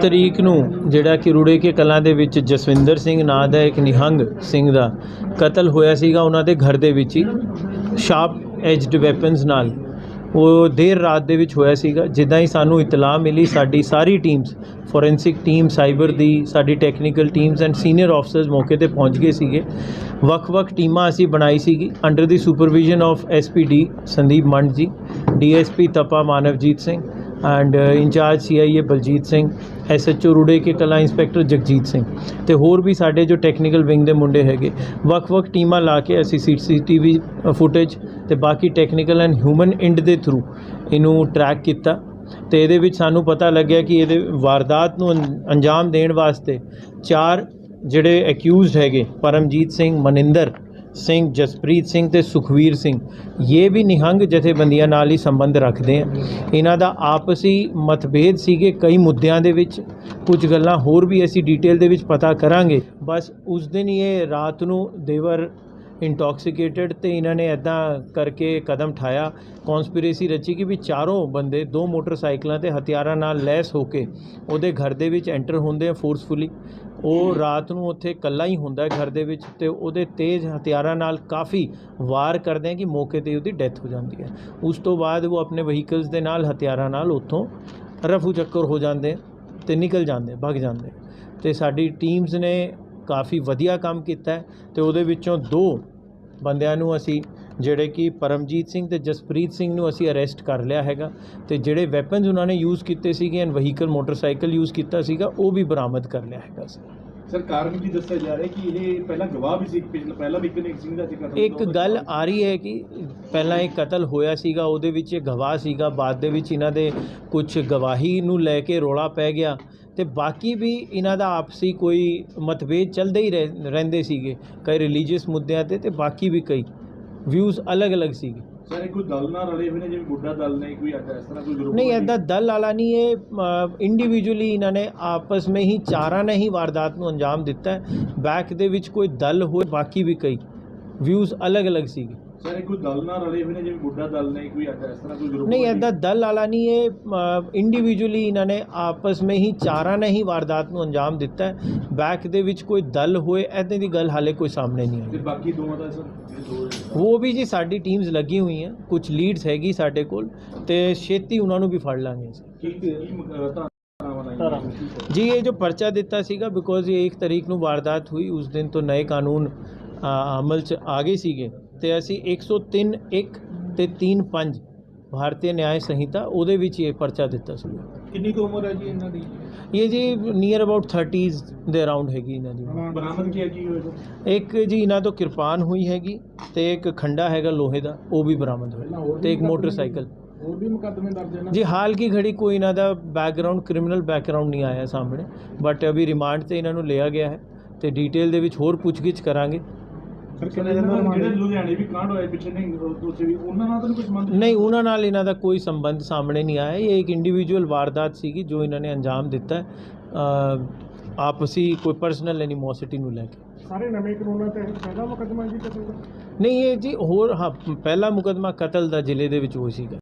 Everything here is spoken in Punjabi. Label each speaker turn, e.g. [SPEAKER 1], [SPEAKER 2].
[SPEAKER 1] ਤਰੀਕ ਨੂੰ ਜਿਹੜਾ ਕਿ ਰੁੜੇ ਕੇ ਕਲਾਂ ਦੇ ਵਿੱਚ ਜਸਵਿੰਦਰ ਸਿੰਘ ਨਾਂ ਦਾ ਇੱਕ ਨਿਹੰਗ ਸਿੰਘ ਦਾ ਕਤਲ ਹੋਇਆ ਸੀਗਾ ਉਹਨਾਂ ਦੇ ਘਰ ਦੇ ਵਿੱਚ ਹੀ ਸ਼ਾਰਪ ਐਜਡ ਵੈਪਨਸ ਨਾਲ। ਉਹ ਦੇਰ ਰਾਤ ਦੇ ਵਿੱਚ ਹੋਇਆ ਸੀਗਾ, ਜਿੱਦਾਂ ਹੀ ਸਾਨੂੰ ਇਤਲਾਹ ਮਿਲੀ ਸਾਡੀ ਸਾਰੀ ਟੀਮਸ ਫੋਰੈਂਸਿਕ ਟੀਮ ਸਾਈਬਰ ਦੀ, ਸਾਡੀ technical teams and senior officers ਮੌਕੇ ਤੇ ਪਹੁੰਚ ਗਏ ਸੀਗੇ। ਵੱਖ-ਵੱਖ ਟੀਮਾਂ ਅਸੀਂ ਬਣਾਈ ਸੀਗੀ under the supervision of SPD Sandeep Mand ji DSP Tapa Manavjit Singh and incharge CIA Baljit Singh SHO Rure Ke Kala inspector Jagjit Singh ਤੇ ਹੋਰ ਵੀ ਸਾਡੇ ਜੋ ਟੈਕਨੀਕਲ ਵਿੰਗ ਦੇ ਮੁੰਡੇ ਹੈਗੇ ਵੱਖ-ਵੱਖ ਟੀਮਾਂ ਲਾ ਕੇ ਅਸੀਂ ਸੀਸੀਟੀਵੀ ਫੁਟੇਜ ਤੇ ਬਾਕੀ ਟੈਕਨੀਕਲ ਐਂਡ ਹਿਊਮਨ ਇੰਡ ਦੇ ਥਰੂ ਇਹਨੂੰ ਟਰੈਕ ਕੀਤਾ ਤੇ ਇਹਦੇ ਵਿੱਚ ਸਾਨੂੰ ਪਤਾ ਲੱਗਿਆ ਕਿ ਇਹਦੇ ਵਾਰਦਾਤ ਨੂੰ ਅੰ- ਅੰਜਾਮ ਦੇਣ ਵਾਸਤੇ ਚਾਰ ਜਿਹੜੇ ਅਕਿਊਜ਼ਡ ਹੈਗੇ ਪਰਮਜੀਤ ਸਿੰਘ ਮਨਿੰਦਰ ਸਿੰਘ, ਜਸਪ੍ਰੀਤ ਸਿੰਘ ਤੇ ਸੁਖਵੀਰ ਸਿੰਘ, ਇਹ ਵੀ ਨਿਹੰਗ ਜਥੇਬੰਦੀਆਂ ਨਾਲ ਹੀ ਸੰਬੰਧ ਰੱਖਦੇ ਆ। ਇਹਨਾਂ ਦਾ ਆਪਸੀ ਮਤਭੇਦ ਸੀਗੇ ਕਈ ਮੁੱਦਿਆਂ ਦੇ ਵਿੱਚ। ਕੁਝ ਗੱਲਾਂ ਹੋਰ ਵੀ ਅਸੀਂ ਡਿਟੇਲ ਦੇ ਵਿੱਚ ਪਤਾ ਕਰਾਂਗੇ। ਬਸ ਉਸ ਦਿਨ ਹੀ ਇਹ ਰਾਤ ਨੂੰ ਦੇਵਰ ਇੰਟੌਕਸੀਕੇਟਡ ਤੇ ਇਹਨਾਂ ਨੇ ਐਦਾਂ ਕਰਕੇ ਕਦਮ ਠਾਇਆ। ਕਨਸਪੀਰੇਸੀ ਰਚੀ ਕਿ ਵੀ ਚਾਰੋਂ ਬੰਦੇ ਦੋ ਮੋਟਰਸਾਈਕਲਾਂ ਤੇ ਹਥਿਆਰਾਂ ਨਾਲ ਲੈਸ ਹੋ ਕੇ ਉਹਦੇ ਘਰ ਦੇ ਵਿੱਚ ਐਂਟਰ ਹੁੰਦੇ ਆ ਫੋਰਸਫੁਲੀ ਉਹ ਰਾਤ ਨੂੰ ਉੱਥੇ ਇਕੱਲਾ ਹੀ ਹੁੰਦਾ ਹੈ ਘਰ ਦੇ ਵਿੱਚ ਤੇ ਉਹਦੇ ਤੇਜ਼ ਹਥਿਆਰਾਂ ਨਾਲ ਕਾਫੀ ਵਾਰ ਕਰਦੇ ਆ ਕਿ ਮੌਕੇ ਤੇ ਉਹਦੀ ਡੈਥ ਹੋ ਜਾਂਦੀ ਹੈ। ਉਸ ਤੋਂ ਬਾਅਦ ਉਹ ਆਪਣੇ ਵਹੀਕਲਸ ਦੇ ਨਾਲ ਹਥਿਆਰਾਂ ਨਾਲ ਉੱਥੋਂ ਰਫੂ ਚੱਕਰ ਹੋ ਜਾਂਦੇ ਆ ਤੇ ਨਿਕਲ ਜਾਂਦੇ ਭੱਗ ਜਾਂਦੇ ਤੇ ਸਾਡੀ ਟੀਮਸ ਨੇ ਕਾਫੀ ਵਧੀਆ ਕੰਮ ਕੀਤਾ ਹੈ ਤੇ ਉਹਦੇ ਵਿੱਚੋਂ ਦੋ ਬੰਦਿਆਂ ਨੂੰ ਅਸੀਂ ਜਿਹੜੇ ਕਿ ਪਰਮਜੀਤ ਸਿੰਘ ਤੇ ਜਸਪ੍ਰੀਤ ਸਿੰਘ ਨੂੰ ਅਸੀਂ ਅਰੈਸਟ ਕਰ ਲਿਆ ਹੈਗਾ ਤੇ ਜਿਹੜੇ ਵੈਪਨਸ ਉਹਨਾਂ ਨੇ ਯੂਜ਼ ਕੀਤੇ ਸੀਗੇ ਐਂਡ ਵਹੀਕਲ ਮੋਟਰਸਾਈਕਲ ਯੂਜ਼ ਕੀਤਾ ਸੀਗਾ ਉਹ ਵੀ ਬਰਾਮਦ ਕਰ ਲਿਆ ਹੈਗਾ ਸੀ।
[SPEAKER 2] ਸਰ ਕਾਰਨ ਕੀ ਦੱਸਿਆ ਜਾ ਰਿਹਾ ਕਿ ਇਹ ਪਹਿਲਾਂ ਗਵਾਹ ਵੀ ਸੀ ਪਿਛਲਾ ਪਹਿਲਾਂ ਵੀ ਇੱਕ ਸਿੰਘ ਦਾ ਜ਼ਿਕਰ
[SPEAKER 1] ਇੱਕ ਗੱਲ ਆ ਰਹੀ ਹੈ ਕਿ ਪਹਿਲਾਂ ਇੱਕ ਕਤਲ ਹੋਇਆ ਸੀਗਾ ਉਹਦੇ ਵਿੱਚ ਇਹ ਗਵਾਹ ਸੀਗਾ ਬਾਅਦ ਦੇ ਵਿੱਚ ਇਹਨਾਂ ਦੇ ਕੁਝ ਗਵਾਹੀ ਨੂੰ ਲੈ ਕੇ ਰੋਲਾ ਪੈ ਗਿਆ ਤੇ ਬਾਕੀ ਵੀ ਇਹਨਾਂ ਦਾ ਆਪਸੀ ਕੋਈ ਮਤਭੇਦ ਚੱਲਦੇ ਹੀ ਰਹਿ- ਰਹਿੰਦੇ ਸੀਗੇ ਕਈ ਰਿਲੀਜੀਅਸ ਮੁੱਦਿਆਂ ਤੇ ਤੇ ਬਾਕੀ ਵੀ ਕਈ ਵਿਊਜ਼ ਅਲੱਗ-ਅਲੱਗ ਸੀਗੇ।
[SPEAKER 2] ਸਰ ਇਹ ਕੋਈ ਦਲ ਨਾਲ ਰਲੇ ਹੋਏ ਨੇ ਜਿਵੇਂ ਬੁੱਢਾ ਦਲ ਨੇ ਕੋਈ ਅੱਜ ਇਸ ਤਰ੍ਹਾਂ ਕੋਈ ਗਰੁੱਪ
[SPEAKER 1] ਨਹੀਂ ਐਦਾਂ ਦਲ ਵਾਲਾ ਨਹੀਂ ਇਹ ਇੰਡੀਵਿਜੂਅਲੀ ਇਹਨਾਂ ਨੇ ਆਪਸ ਵਿੱਚ ਹੀ ਚਾਰਾਂ ਨੇ ਹੀ ਵਾਰਦਾਤ ਨੂੰ ਅੰਜਾਮ ਦਿੱਤਾ ਹੈ। ਬੈਕ ਦੇ ਵਿੱਚ ਕੋਈ ਦਲ ਹੋਏ ਬਾਕੀ ਵੀ ਕਈ ਵਿਊਜ਼ ਅਲੱਗ-ਅਲੱਗ ਸੀਗੇ।
[SPEAKER 2] ਸਰ ਇਹ ਕੋਈ ਦਲ ਨਾਲ ਰਲੇ ਹੋਏ ਨੇ ਜਿਵੇਂ ਬੁੱਢਾ ਦਲ ਨੇ ਕੋਈ ਅੱਜ ਇਸ ਤਰ੍ਹਾਂ ਕੋਈ ਗਰੁੱਪ
[SPEAKER 1] ਨਹੀਂ ਐਦਾਂ ਦਲ ਵਾਲਾ ਨਹੀਂ ਇਹ ਇੰਡੀਵਿਜੂਅਲੀ ਇਹਨਾਂ ਨੇ ਆਪਸ ਵਿੱਚ ਹੀ ਚਾਰਾਂ ਨੇ ਹੀ ਵਾਰਦਾਤ ਨੂੰ ਅੰਜਾਮ ਦਿੱਤਾ ਹੈ। ਬੈਕ ਦੇ ਵਿੱਚ ਕੋਈ ਦਲ ਹੋਏ ਐਦਾਂ ਦੀ ਗੱਲ ਹਾਲੇ ਕੋਈ ਸਾਹਮਣੇ ਨਹੀਂ ਆਈ।
[SPEAKER 2] ਤੇ ਬਾਕੀ ਦੋਵਾਂ ਦਾ ਸਰ ਦੋ ਨੇ।
[SPEAKER 1] ਉਹ ਵੀ ਜੀ ਸਾਡੀ ਟੀਮਸ ਲੱਗੀ ਹੋਈਆਂ ਕੁਝ ਲੀਡਸ ਹੈਗੀ ਸਾਡੇ ਕੋਲ ਤੇ ਛੇਤੀ ਉਹਨਾਂ ਨੂੰ ਵੀ ਫੜ ਲਾਂਗੇ ਅਸੀਂ।
[SPEAKER 2] ਕੀ ਕੀ ਅਹ, ਧਾਰਾਵਾਂ ਲਾਈਆਂ ਕੀ ਸਰ?
[SPEAKER 1] ਜੀ ਇਹ ਜੋ ਪਰਚਾ ਦਿੱਤਾ ਸੀਗਾ ਬਿਕੋਜ਼ ਇਹ 1 ਤਰੀਕ ਨੂੰ ਵਾਰਦਾਤ ਹੋਈ ਉਸ ਦਿਨ ਤੋਂ ਨਏ ਕਾਨੂੰਨ ਅ, ਅਮਲ 'ਚ ਆ ਗਏ ਸੀਗੇ। ਤੇ ਅਸੀਂ 103 1 ਤੇ 3 5 ਭਾਰਤੀ ਨਿਆਂ ਸੰਹਿਤਾ ਉਹਦੇ ਵਿੱਚ ਇਹ ਪਰਚਾ ਦਿੱਤਾ ਸੀ।
[SPEAKER 2] ਕਿੰਨੀ ਕੁ ਉਮਰ ਹੈ ਜੀ ਇਹਨਾਂ ਦੀ?
[SPEAKER 1] ਇਹ ਜੀ ਨੀਅਰ ਅਬਾਊਟ 30s ਦੇ ਅਰਾਊਂਡ ਹੈਗੀ ਇਹਨਾਂ ਦੀ।
[SPEAKER 2] ਬਰਾਮਦ ਕੀ ਹੈ ਕੀ ਹੋਇਆ?
[SPEAKER 1] ਇੱਕ ਜੀ ਇਹਨਾਂ ਤੋਂ ਕਿਰਪਾਨ ਹੋਈ ਹੈਗੀ ਤੇ ਇੱਕ ਖੰਡਾ ਹੈਗਾ ਲੋਹੇ ਦਾ ਉਹ ਵੀ ਬਰਾਮਦ ਹੋਇਆ ਤੇ ਇੱਕ ਮੋਟਰਸਾਈਕਲ।
[SPEAKER 2] ਹੋਰ ਵੀ ਮੁਕੱਦਮੇ ਦਰਜ ਹੈ
[SPEAKER 1] ਜੀ ਹਾਲ ਕੀ ਘੜੀ ਕੋਈ ਇਹਨਾਂ ਦਾ ਬੈਕਗ੍ਰਾਉਂਡ ਕ੍ਰਿਮੀਨਲ ਬੈਕਗ੍ਰਾਉਂਡ ਨਹੀਂ ਆਇਆ ਸਾਹਮਣੇ ਬਟ ਅਭੀ ਰਿਮਾਂਡ ਤੇ ਇਹਨਾਂ ਨੂੰ ਲਿਆ ਗਿਆ ਹੈ ਤੇ ਡਿਟੇਲ ਦੇ ਵਿੱਚ ਹੋਰ ਪੁੱਛਗਿੱਛ ਕਰਾਂਗੇ।
[SPEAKER 2] ਸਰ ਜਿਹੜੇ ਲੁਧਿਆਣੇ ਵੀ ਕਾਂਡ ਹੋਏ ਪਿੱਛੇ ਨਹੀਂ ਵੀ ਉਹਨਾਂ ਨਾਲ ਤਾਂ ਨਹੀਂ ਕੋਈ ਸੰਬੰਧ
[SPEAKER 1] ਨਹੀਂ ਉਹਨਾਂ ਨਾਲ ਇਹਨਾਂ ਦਾ ਕੋਈ ਸੰਬੰਧ ਸਾਹਮਣੇ ਨਹੀਂ ਆਇਆ। ਇਹ ਇੱਕ ਇੰਡੀਵਿਜੂਅਲ ਵਾਰਦਾਤ ਸੀਗੀ ਜੋ ਇਹਨਾਂ ਨੇ ਅੰਜਾਮ ਦਿੱਤਾ ਆਪਸੀ ਕੋਈ ਪਰਸਨਲ ਐਨੀਮੋਸਿਟੀ ਨੂੰ ਲੈ ਕੇ।
[SPEAKER 2] ਸਾਰੇ ਨਵੇਂ ਕਾਨੂੰਨਾਂ ਤੇ ਪਹਿਲਾ ਮੁਕੱਦਮਾ ਜੀ ਕਤਲ ਦਾ
[SPEAKER 1] ਨਹੀਂ ਇਹ ਜੀ ਹੋਰ ਹਾਂ ਪਹਿਲਾ ਮੁਕਦਮਾ ਕਤਲ ਦਾ ਜ਼ਿਲ੍ਹੇ ਦੇ ਵਿੱਚ ਹੋਈ ਸੀਗਾ।